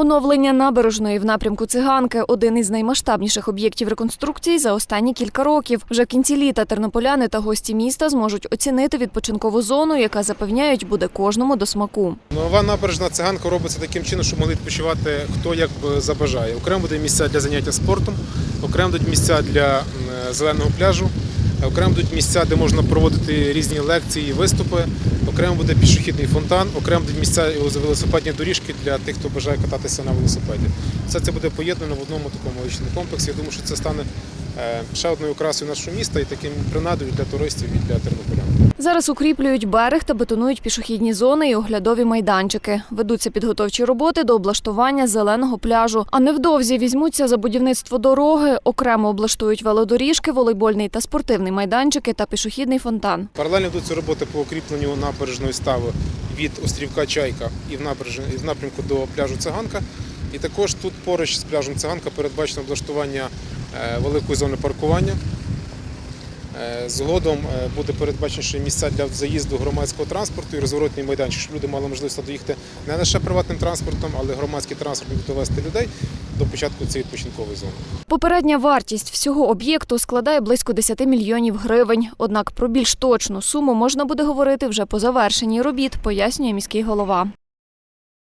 Оновлення набережної в напрямку циганки один із наймасштабніших об'єктів реконструкції за останні кілька років. Вже кінці літа тернополяни та гості міста зможуть оцінити відпочинкову зону, яка запевняють буде кожному до смаку. Нова набережна циганка робиться таким чином, щоб могли відпочивати хто як забажає. Окремо буде місця для заняття спортом, окремо будуть місця для зеленого пляжу, окремо будуть місця, де можна проводити різні лекції, виступи, окремо буде пішохідний фонтан, окремо будуть місця і велосипедні доріжки для тих, хто бажає кататися на велосипеді. Все це буде поєднано в одному такому личному комплексі. Я думаю, що це стане е, ще одною окрасою нашого міста і таким принадою для туристів і для тернополян. Зараз укріплюють берег та бетонують пішохідні зони і оглядові майданчики. Ведуться підготовчі роботи до облаштування зеленого пляжу. А невдовзі візьмуться за будівництво дороги, окремо облаштують велодоріжки, волейбольний та спортивний майданчики та пішохідний фонтан. Паралельно йдуться роботи по укріпленню набережної стави від острівка Чайка і в, і в напрямку до пляжу Циганка. І також тут поруч з пляжем Циганка передбачено облаштування е, великої зони паркування. Е, Згодом е, буде передбачено ще місця для заїзду громадського транспорту і розворотний майданчик, щоб люди мали можливість доїхати не лише приватним транспортом, але громадський транспорт довести людей до початку цієї відпочинкової зони. Попередня вартість всього об'єкту складає близько 10 мільйонів гривень. Однак про більш точну суму можна буде говорити вже по завершенні робіт, пояснює міський голова.